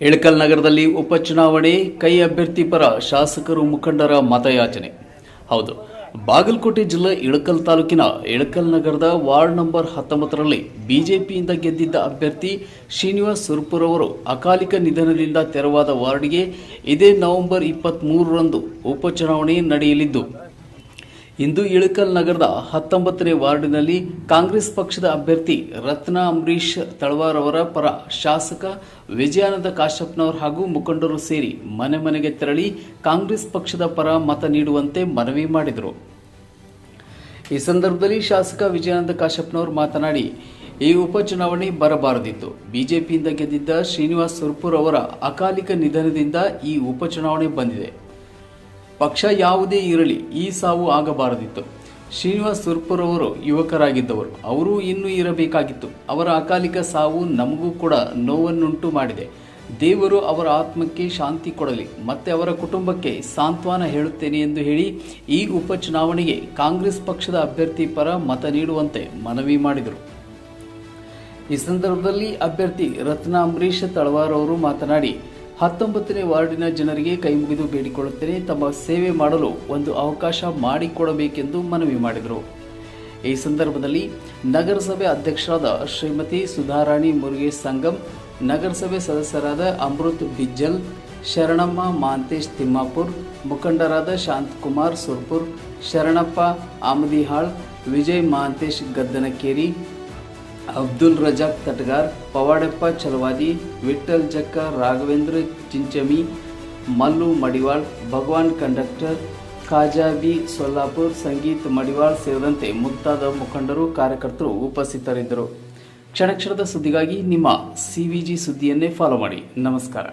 ಇಳಕಲ್ ನಗರದಲ್ಲಿ ಉಪಚುನಾವಣೆ ಕೈ ಅಭ್ಯರ್ಥಿ ಪರ ಶಾಸಕರು ಮುಖಂಡರ ಮತಯಾಚನೆ. ಹೌದು. ಬಾಗಲಕೋಟೆ ಜಿಲ್ಲೆ ಇಳಕಲ್ ತಾಲೂಕಿನ ಇಳಕಲ್ ನಗರದ ವಾರ್ಡ್ ನಂಬರ್ ಹತ್ತೊಂಬತ್ತರಲ್ಲಿ ಬಿಜೆಪಿಯಿಂದ ಗೆದ್ದಿದ್ದ ಅಭ್ಯರ್ಥಿ ಶ್ರೀನಿವಾಸ್ ಸುರ್ಪುರ್ ಅವರು ಅಕಾಲಿಕ ನಿಧನದಿಂದ ತೆರವಾದ ವಾರ್ಡ್ಗೆ ಇದೇ ನವೆಂಬರ್ ಇಪ್ಪತ್ತ್ಮೂರರಂದು ಉಪಚುನಾವಣೆ ನಡೆಯಲಿದ್ದು. ಇಂದು ಇಳಕಲ್ ನಗರದ ಹತ್ತೊಂಬತ್ತನೇ ವಾರ್ಡಿನಲ್ಲಿ ಕಾಂಗ್ರೆಸ್ ಪಕ್ಷದ ಅಭ್ಯರ್ಥಿ ರತ್ನ ಅಂಬರೀಶ್ ತಳವಾರ್ ಅವರ ಪರ ಶಾಸಕ ವಿಜಯಾನಂದ ಕಾಶ್ಯಪ್ನವರ್ ಹಾಗೂ ಮುಖಂಡರು ಸೇರಿ ಮನೆ ಮನೆಗೆ ತೆರಳಿ ಕಾಂಗ್ರೆಸ್ ಪಕ್ಷದ ಪರ ಮತ ನೀಡುವಂತೆ ಮನವಿ ಮಾಡಿದರು. ಈ ಸಂದರ್ಭದಲ್ಲಿ ಶಾಸಕ ವಿಜಯಾನಂದ ಕಾಶ್ಯಪ್ನವರು ಮಾತನಾಡಿ, ಈ ಉಪಚುನಾವಣೆ ಬರಬಾರದಿತ್ತು. ಬಿಜೆಪಿಯಿಂದ ಗೆದ್ದಿದ್ದ ಶ್ರೀನಿವಾಸ್ ಸುರ್ಪುರ್ ಅವರ ಅಕಾಲಿಕ ನಿಧನದಿಂದ ಈ ಉಪಚುನಾವಣೆ ಬಂದಿದೆ. ಪಕ್ಷ ಯಾವುದೇ ಇರಲಿ ಈ ಸಾವು ಆಗಬಾರದಿತ್ತು. ಶ್ರೀನಿವಾಸ್ ಸುರ್ಪುರವರು ಯುವಕರಾಗಿದ್ದವರು. ಅವರು ಇನ್ನೂ ಇರಬೇಕಾಗಿತ್ತು. ಅವರ ಅಕಾಲಿಕ ಸಾವು ನಮಗೂ ಕೂಡ ನೋವನ್ನುಂಟು ಮಾಡಿದೆ. ದೇವರು ಅವರ ಆತ್ಮಕ್ಕೆ ಶಾಂತಿ ಕೊಡಲಿ. ಮತ್ತೆ ಅವರ ಕುಟುಂಬಕ್ಕೆ ಸಾಂತ್ವನ ಹೇಳುತ್ತೇನೆ ಎಂದು ಹೇಳಿ ಈ ಉಪಚುನಾವಣೆಗೆ ಕಾಂಗ್ರೆಸ್ ಪಕ್ಷದ ಅಭ್ಯರ್ಥಿ ಪರ ಮತ ನೀಡುವಂತೆ ಮನವಿ ಮಾಡಿದರು. ಈ ಸಂದರ್ಭದಲ್ಲಿ ಅಭ್ಯರ್ಥಿ ರತ್ನ ಅಂಬರೀಶ್ ತಳವಾರ್ ಅವರು ಮಾತನಾಡಿ ಹತ್ತೊಂಬತ್ತನೇ ವಾರ್ಡಿನ ಜನರಿಗೆ ಕೈಮುಗಿದು ಬೇಡಿಕೊಳ್ಳುತ್ತೇನೆ. ತಮ್ಮ ಸೇವೆ ಮಾಡಲು ಒಂದು ಅವಕಾಶ ಮಾಡಿಕೊಡಬೇಕೆಂದು ಮನವಿ ಮಾಡಿದರು. ಈ ಸಂದರ್ಭದಲ್ಲಿ ನಗರಸಭೆ ಅಧ್ಯಕ್ಷರಾದ ಶ್ರೀಮತಿ ಸುಧಾರಾಣಿ ಮುರುಗೇಶ್ ಸಂಗಮ್, ನಗರಸಭೆ ಸದಸ್ಯರಾದ ಅಮೃತ್ ಬಿಜ್ಜಲ್, ಶರಣಮ್ಮ ಮಾಂತೇಶ್ ತಿಮ್ಮಾಪುರ್, ಮುಖಂಡರಾದ ಶಾಂತಕುಮಾರ್ ಸುರ್ಪುರ್, ಶರಣಪ್ಪ ಆಮದಿಹಾಳ್, ವಿಜಯ್ ಮಾಂತೇಶ್ ಗದ್ದನಕೇರಿ ಅಬ್ದುಲ್ ರಜಾಕ್ ತಟ್ಗಾರ್, ಪವಾಡಪ್ಪ ಚಲವಾದಿ ವಿಠಲ್ ಜಕ್ಕ, ರಾಘವೇಂದ್ರ ಚಿಂಚಮಿ, ಮಲ್ಲು ಮಡಿವಾಳ್, ಭಗವಾನ್ ಕಂಡಕ್ಟರ್ ಖಾಜಾಬಿ ಸೊಲ್ಲಾಪುರ್, ಸಂಗೀತ್ ಮಡಿವಾಳ್ ಸೇರಿದಂತೆ ಮುಂತಾದ ಮುಖಂಡರು, ಕಾರ್ಯಕರ್ತರು ಉಪಸ್ಥಿತರಿದ್ದರು. ಕ್ಷಣ ಕ್ಷಣದ ಸುದ್ದಿಗಾಗಿ ನಿಮ್ಮ ಜಿ ಸುದ್ದಿಯನ್ನೇ ಫಾಲೋ ಮಾಡಿ. ನಮಸ್ಕಾರ.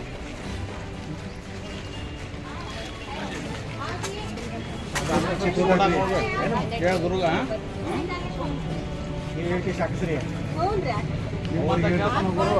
ಗುರುಗ ನೀವು ಹೇಳ್ತಿ ಸಾಕಿಸ್ರಿ ಗುರು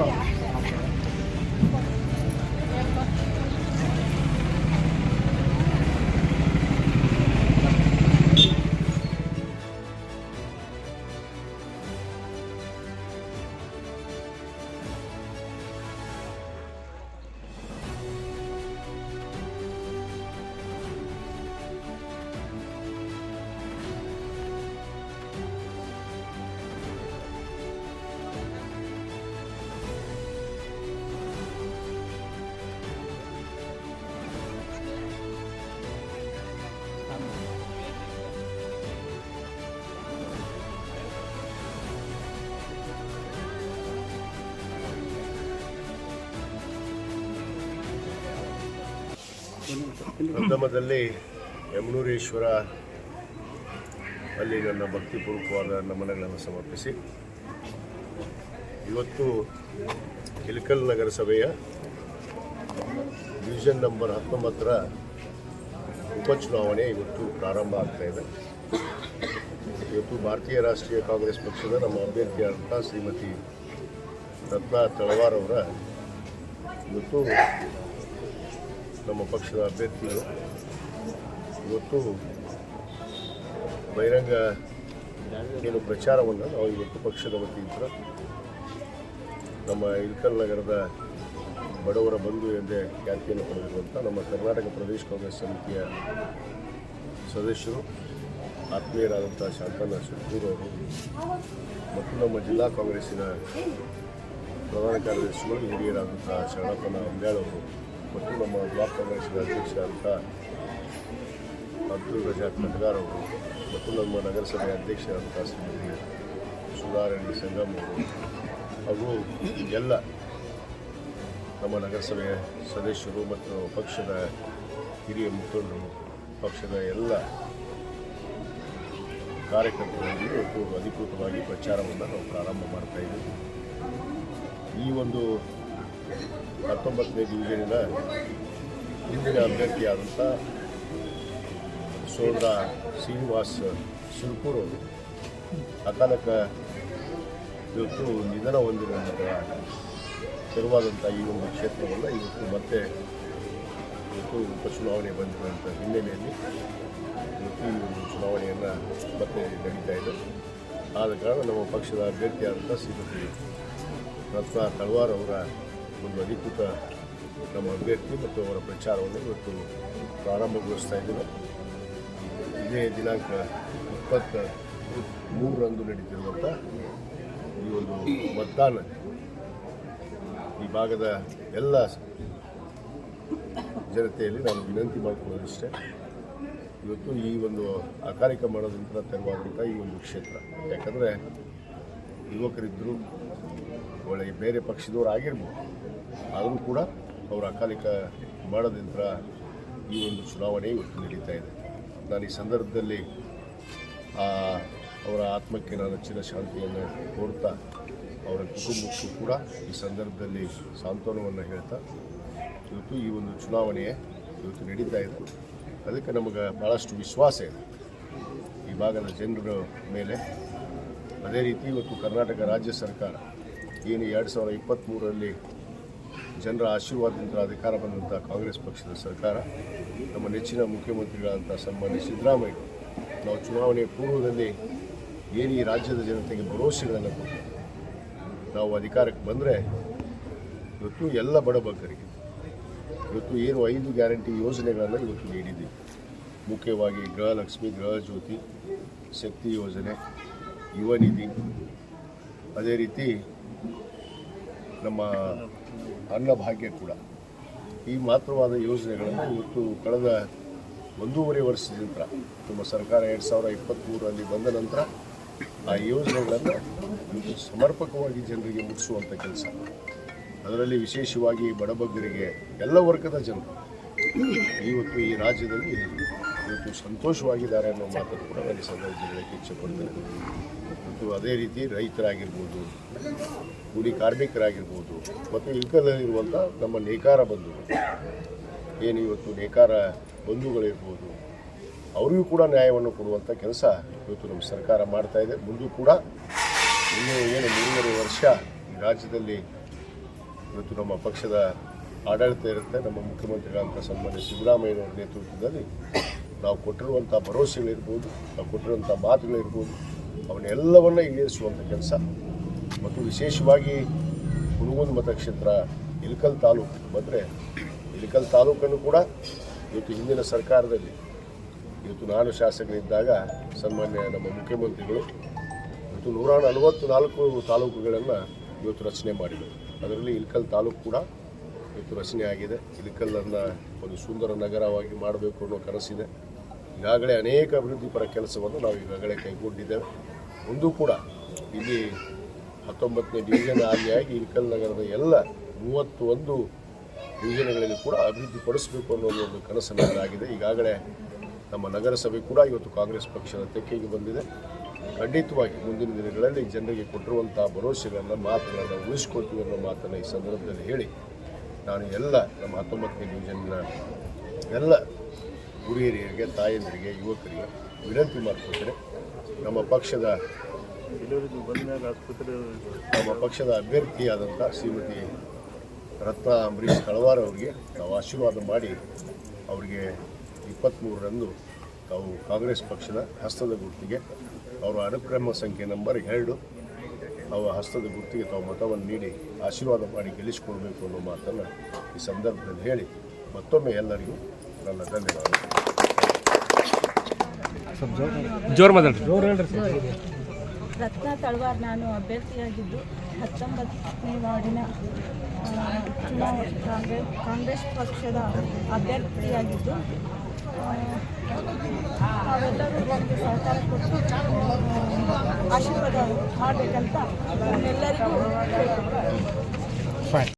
ಪ್ರಥಮದಲ್ಲಿ ಯಮನೂರೇಶ್ವರ ಅಲ್ಲಿ ನನ್ನ ಭಕ್ತಿಪೂರ್ವಕವಾದ ನಮನಗಳನ್ನು ಸಮರ್ಪಿಸಿ. ಇವತ್ತು ಇಳಕಲ್ ನಗರಸಭೆಯ ಡಿವಿಷನ್ ನಂಬರ್ ಹತ್ತೊಂಬತ್ತರ ಉಪಚುನಾವಣೆ ಇವತ್ತು ಪ್ರಾರಂಭ ಆಗ್ತಾ ಇದೆ. ಇವತ್ತು ಭಾರತೀಯ ರಾಷ್ಟ್ರೀಯ ಕಾಂಗ್ರೆಸ್ ಪಕ್ಷದ ನಮ್ಮ ಅಭ್ಯರ್ಥಿಯಾದಂಥ ಶ್ರೀಮತಿ ರತ್ನಾ ತಳವಾರ್ ಅವರ ಇವತ್ತು ನಮ್ಮ ಪಕ್ಷದ ಅಭ್ಯರ್ಥಿಗಳು. ಇವತ್ತು ಬಹಿರಂಗ ಏನು ಪ್ರಚಾರವನ್ನು ನಾವು ಇವತ್ತು ಪಕ್ಷದ ವತಿಯಿಂದ ನಮ್ಮ ಇಳಕಲ್ ನಗರದ ಬಡವರ ಬಂಧು ಎಂದೇ ಖ್ಯಾತಿಯನ್ನು ಪಡೆದಿರುವಂಥ ನಮ್ಮ ಕರ್ನಾಟಕ ಪ್ರದೇಶ ಕಾಂಗ್ರೆಸ್ ಸಮಿತಿಯ ಸದಸ್ಯರು, ಆತ್ಮೀಯರಾದಂಥ ಶಾಂತನ ಸುಟ್ಟೂರು ಅವರು ಮತ್ತು ನಮ್ಮ ಜಿಲ್ಲಾ ಕಾಂಗ್ರೆಸ್ಸಿನ ಪ್ರಧಾನ ಕಾರ್ಯದರ್ಶಿಗಳು, ಹಿರಿಯರಾದಂಥ ಶರಣಪ್ಪನ ಅಂಬ್ಯಾಳ್ ಅವರು. ಮತ್ತು ನಮ್ಮ ಬ್ಲಾಕ್ ಕಾಂಗ್ರೆಸ್ಸಿನ ಅಧ್ಯಕ್ಷರಾದಂಥ ಅಬ್ದುಲ್ ರಜಾಕ್ ನಟ್ಗಾರ್ ಅವರು ಮತ್ತು ನಮ್ಮ ನಗರಸಭೆ ಅಧ್ಯಕ್ಷರಾದಂಥ ಶ್ರೀಮತಿ ಸುಧಾರಣಿ ಸಂಗಮ್ ಅವರು ಹಾಗೂ ಎಲ್ಲ ನಮ್ಮ ನಗರಸಭೆಯ ಸದಸ್ಯರು ಮತ್ತು ಪಕ್ಷದ ಹಿರಿಯ ಮುಖಂಡರು ಪಕ್ಷದ ಎಲ್ಲ ಕಾರ್ಯಕರ್ತರಲ್ಲಿ ಇವತ್ತು ಅಧಿಕೃತವಾಗಿ ಪ್ರಚಾರವನ್ನು ನಾವು ಪ್ರಾರಂಭ ಮಾಡ್ತಾ ಈ ಒಂದು ಹತ್ತೊಂಬತ್ತನೇ ಡಿವಿಷನಿನ ಹಿಂದಿನ ಅಭ್ಯರ್ಥಿಯಾದಂಥ ಸೋದರ ಶ್ರೀನಿವಾಸ್ ಅವರು. ಅಕಾಲಕ ಇವತ್ತು ನಿಧನ ಹೊಂದಿದ ನಂತರ ತೆರವಾದಂಥ ಈ ಒಂದು ಕ್ಷೇತ್ರವನ್ನು ಇವತ್ತು ಮತ್ತೆ ಇವತ್ತು ಉಪಚುನಾವಣೆ ಬಂದಿರುವಂಥ ಹಿನ್ನೆಲೆಯಲ್ಲಿ ಇವತ್ತು ಈ ಒಂದು ಚುನಾವಣೆಯನ್ನು ಮತ್ತೆ ನಡೀತಾ ಇದೆ. ಆದ ಕಾರಣ ನಮ್ಮ ಪಕ್ಷದ ಅಭ್ಯರ್ಥಿಯಾದಂಥ ಶ್ರೀಮತಿ ರತ್ನ ತಳವಾರ್ ಅವರ ಒಂದು ಅಧಿಕೃತ ನಮ್ಮ ಅಭ್ಯರ್ಥಿ ಮತ್ತು ಅವರ ಪ್ರಚಾರವನ್ನು ಇವತ್ತು ಪ್ರಾರಂಭಗೊಳಿಸ್ತಾ ಇದ್ದೇವೆ. ಇದೇ ದಿನಾಂಕ ಇಪ್ಪತ್ತ ಮೂರರಂದು ನಡೀತಿರುವಂಥ ಈ ಒಂದು ಮತದಾನ ಈ ಭಾಗದ ಎಲ್ಲ ಜನತೆಯಲ್ಲಿ ನಾನು ವಿನಂತಿ ಮಾಡಿಕೊಳ್ಳೋದಿಷ್ಟೇ ಇವತ್ತು ಈ ಒಂದು ಅಕಾಲಿಕ ಮಾಡೋದಂತ ತೆರವಾದಂಥ ಈ ಒಂದು ಕ್ಷೇತ್ರ. ಯಾಕಂದರೆ ಯುವಕರಿದ್ದರು ಒಳ್ಳೆಯ ಬೇರೆ ಪಕ್ಷದವ್ರು ಆಗಿರ್ಬೋದು. ಆದರೂ ಕೂಡ ಅವರು ಅಕಾಲಿಕ ಮಾಡೋದಂತ್ರ ಈ ಒಂದು ಚುನಾವಣೆ ಇವತ್ತು ನಡೀತಾ ಇದೆ. ನಾನು ಈ ಸಂದರ್ಭದಲ್ಲಿ ಅವರ ಆತ್ಮಕ್ಕೆ ನಾನು ಹೆಚ್ಚಿನ ಶಾಂತಿಯನ್ನು ಕೋರ್ತಾ, ಅವರ ಕುಟುಂಬಕ್ಕೂ ಕೂಡ ಈ ಸಂದರ್ಭದಲ್ಲಿ ಸಾಂತ್ವನವನ್ನು ಹೇಳ್ತಾ, ಇವತ್ತು ಈ ಒಂದು ಚುನಾವಣೆ ಇವತ್ತು ನಡೀತಾ ಇದೆ ಅದಕ್ಕೆ ನಮಗೆ ಭಾಳಷ್ಟು ವಿಶ್ವಾಸ ಇದೆ. ಈ ಭಾಗದ ಜನರ ಮೇಲೆ. ಅದೇ ರೀತಿ ಇವತ್ತು ಕರ್ನಾಟಕ ರಾಜ್ಯ ಸರ್ಕಾರ ಏನು ಎರಡು ಸಾವಿರದ ಇಪ್ಪತ್ತ್ಮೂರರಲ್ಲಿ ಜನರ ಆಶೀರ್ವಾದದಿಂದ ಅಧಿಕಾರ ಬಂದಂಥ ಕಾಂಗ್ರೆಸ್ ಪಕ್ಷದ ಸರ್ಕಾರ ನಮ್ಮ ನೆಚ್ಚಿನ ಮುಖ್ಯಮಂತ್ರಿಗಳಂಥ ಸನ್ಮಾನ್ಯ ಸಿದ್ದರಾಮಯ್ಯ, ನಾವು ಚುನಾವಣೆ ಪೂರ್ವದಲ್ಲಿ ಏನು ಈ ರಾಜ್ಯದ ಜನತೆಗೆ ಭರವಸೆಗಳನ್ನು ಕೊಟ್ಟು ನಾವು ಅಧಿಕಾರಕ್ಕೆ ಬಂದರೆ ಇವತ್ತು ಎಲ್ಲ ಬಡಬಗ್ಗರಿಗೆ ಇವತ್ತು ಏನು ಐದು ಗ್ಯಾರಂಟಿ ಯೋಜನೆಗಳನ್ನು ಇವತ್ತು ನೀಡಿದ್ದೀವಿ. ಮುಖ್ಯವಾಗಿ ಗೃಹಲಕ್ಷ್ಮಿ, ಗೃಹ ಜ್ಯೋತಿ, ಶಕ್ತಿ ಯೋಜನೆ, ಯುವ ನಿಧಿ, ಅದೇ ರೀತಿ ನಮ್ಮ ಅನ್ನಭಾಗ್ಯ ಕೂಡ. ಈ ಮಾತ್ರವಾದ ಯೋಜನೆಗಳನ್ನು ಇವತ್ತು ಕಳೆದ ಒಂದೂವರೆ ವರ್ಷದ ನಂತರ, ನಮ್ಮ ಸರ್ಕಾರ ಎರಡು ಸಾವಿರ ಇಪ್ಪತ್ತ್ಮೂರರಲ್ಲಿ ಬಂದ ನಂತರ ಆ ಯೋಜನೆಗಳನ್ನು ಸಮರ್ಪಕವಾಗಿ ಜನರಿಗೆ ಮುಟ್ಟಿಸುವಂಥ ಕೆಲಸ. ಅದರಲ್ಲಿ ವಿಶೇಷವಾಗಿ ಬಡಬಗ್ಗರಿಗೆ ಎಲ್ಲ ವರ್ಗದ ಜನರು ಇವತ್ತು ಈ ರಾಜ್ಯದಲ್ಲಿ ಇವತ್ತು ಸಂತೋಷವಾಗಿದ್ದಾರೆ ಅನ್ನೋ ಮಾತನ್ನು ಕೂಡ ನಾನು ಸಂದರ್ಭದಲ್ಲಿ ಇಚ್ಛೆಪಡ್ತೇನೆ ಮತ್ತು ಅದೇ ರೀತಿ ರೈತರಾಗಿರ್ಬೋದು ಕೂಲಿ ಕಾರ್ಮಿಕರಾಗಿರ್ಬೋದು ಮತ್ತು ಇಲ್ಕದಲ್ಲಿರುವಂಥ ನಮ್ಮ ನೇಕಾರ ಬಂಧುಗಳು. ಏನು ಇವತ್ತು ನೇಕಾರ ಬಂಧುಗಳಿರ್ಬೋದು, ಅವರಿಗೂ ಕೂಡ ನ್ಯಾಯವನ್ನು ಕೊಡುವಂಥ ಕೆಲಸ ಇವತ್ತು ನಮ್ಮ ಸರ್ಕಾರ ಮಾಡ್ತಾ ಇದೆ. ಮುಂದೂ ಕೂಡ ಇನ್ನೂ ಏನು ಮೂರುವರೆ ವರ್ಷ ಈ ರಾಜ್ಯದಲ್ಲಿ ಇವತ್ತು ನಮ್ಮ ಪಕ್ಷದ ಆಡಳಿತ ಇರುತ್ತೆ. ನಮ್ಮ ಮುಖ್ಯಮಂತ್ರಿಗಳಂತ ಸನ್ಮಾನ್ಯ ಸಿದ್ದರಾಮಯ್ಯನವರ ನೇತೃತ್ವದಲ್ಲಿ ನಾವು ಕೊಟ್ಟಿರುವಂಥ ಭರವಸೆಗಳಿರ್ಬೋದು, ನಾವು ಕೊಟ್ಟಿರುವಂಥ ಮಾತುಗಳಿರ್ಬೋದು, ಅವನ್ನೆಲ್ಲವನ್ನ ಈಡೇರಿಸುವಂಥ ಕೆಲಸ ಮತ್ತು ವಿಶೇಷವಾಗಿ ಹುಣಗುಂದ ಮತಕ್ಷೇತ್ರ ಇಲ್ಕಲ್ ತಾಲೂಕು ಬಂದರೆ ಇಲ್ಕಲ್ ತಾಲೂಕನ್ನು ಕೂಡ ಇವತ್ತು ಹಿಂದಿನ ಸರ್ಕಾರದಲ್ಲಿ ಇವತ್ತು ನಾನು ಶಾಸಕರಿದ್ದಾಗ ಸನ್ಮಾನ್ಯ ನಮ್ಮ ಮುಖ್ಯಮಂತ್ರಿಗಳು ಇವತ್ತು ನೂರ ನಲವತ್ತು ನಾಲ್ಕು ತಾಲೂಕುಗಳನ್ನು ಇವತ್ತು ರಚನೆ ಮಾಡಿದರು. ಅದರಲ್ಲಿ ಇಲ್ಕಲ್ ತಾಲೂಕು ಕೂಡ ಇವತ್ತು ರಚನೆ ಆಗಿದೆ. ಇಲ್ಕಲ್ಲನ್ನು ಒಂದು ಸುಂದರ ನಗರವಾಗಿ ಮಾಡಬೇಕು ಅನ್ನೋ ಕನಸಿದೆ. ಈಗಾಗಲೇ ಅನೇಕ ಅಭಿವೃದ್ಧಿಪರ ಕೆಲಸವನ್ನು ನಾವು ಈಗಾಗಲೇ ಕೈಗೊಂಡಿದ್ದೇವೆ. ಒಂದು ಕೂಡ ಇಲ್ಲಿ ಹತ್ತೊಂಬತ್ತನೇ ಡಿವಿಷನ್ ಆಗಿಯಾಗಿ ಇಳಕಲ್ ನಗರದ ಎಲ್ಲ ಮೂವತ್ತು ಒಂದು ಕೂಡ ಅಭಿವೃದ್ಧಿ ಪಡಿಸಬೇಕು ಅನ್ನೋ ಒಂದು ಕನಸು ನನ್ನದಾಗಿದೆ ಈಗಾಗಲೇ ನಮ್ಮ ನಗರಸಭೆ ಕೂಡ ಇವತ್ತು ಕಾಂಗ್ರೆಸ್ ಪಕ್ಷದ ತೆಕ್ಕೆಗೆ ಬಂದಿದೆ. ಖಂಡಿತವಾಗಿ ಮುಂದಿನ ದಿನಗಳಲ್ಲಿ ಜನರಿಗೆ ಕೊಟ್ಟಿರುವಂಥ ಭರವಸೆಗಳನ್ನು ಮಾತುಗಳನ್ನು ಉಳಿಸ್ಕೊಳ್ತೀವಿ ಅನ್ನೋ ಮಾತನ್ನು ಈ ಸಂದರ್ಭದಲ್ಲಿ ಹೇಳಿ ನಾನು ಎಲ್ಲ ನಮ್ಮ ಹತ್ತೊಂಬತ್ತನೇ ಡಿವಿಷನ್ನ ಎಲ್ಲ ಹಿರಿಯರಿಗೆ ತಾಯಂದಿರಿಗೆ, ಯುವಕರಿಗೆ ವಿನಂತಿ ಮಾಡ್ಕೊಳ್ತೇನೆ. ನಮ್ಮ ಪಕ್ಷದ ನಮ್ಮ ಪಕ್ಷದ ಅಭ್ಯರ್ಥಿಯಾದಂಥ ಶ್ರೀಮತಿ ರತ್ನ ಅಂಬರೀಷ್ ಕಳವಾರ ಅವರಿಗೆ ನಾವು ಆಶೀರ್ವಾದ ಮಾಡಿ ಅವರಿಗೆ ಇಪ್ಪತ್ತ್ಮೂರರಂದು ತಾವು ಕಾಂಗ್ರೆಸ್ ಪಕ್ಷದ ಹಸ್ತದ ಗುರುತಿಗೆ ಅವರ ಅನುಕ್ರಮ ಸಂಖ್ಯೆ ನಂಬರ್ ಎರಡು ಅವರ ಹಸ್ತದ ಗುರುತಿಗೆ ತಾವು ಮತವನ್ನು ನೀಡಿ ಆಶೀರ್ವಾದ ಮಾಡಿ ಗೆಲ್ಲಿಸಿಕೊಳ್ಬೇಕು ಅನ್ನೋ ಮಾತನ್ನು ಈ ಸಂದರ್ಭದಲ್ಲಿ ಹೇಳಿ ಮತ್ತೊಮ್ಮೆ ಎಲ್ಲರಿಗೂ ನನ್ನ ಧನ್ಯವಾದ ಜೋರ್ ಮಾತಾಡ್ರಿ ರತ್ನ ತಳವಾರ್ ನಾನು ಅಭ್ಯರ್ಥಿಯಾಗಿದ್ದು ಹತ್ತೊಂಬತ್ತನೇ ವಾರ್ಡಿನ ಚುನಾವಣೆ ಕಾಂಗ್ರೆಸ್ ಕಾಂಗ್ರೆಸ್ ಪಕ್ಷದ ಅಭ್ಯರ್ಥಿಯಾಗಿದ್ದು ನಾವೆಲ್ಲರೂ ಒಂದು ಸಹಕಾರ ಕೊಟ್ಟು ಆಶೀರ್ವಾದ ಮಾಡಬೇಕಂತ ಎಲ್ಲರಿಗೂ.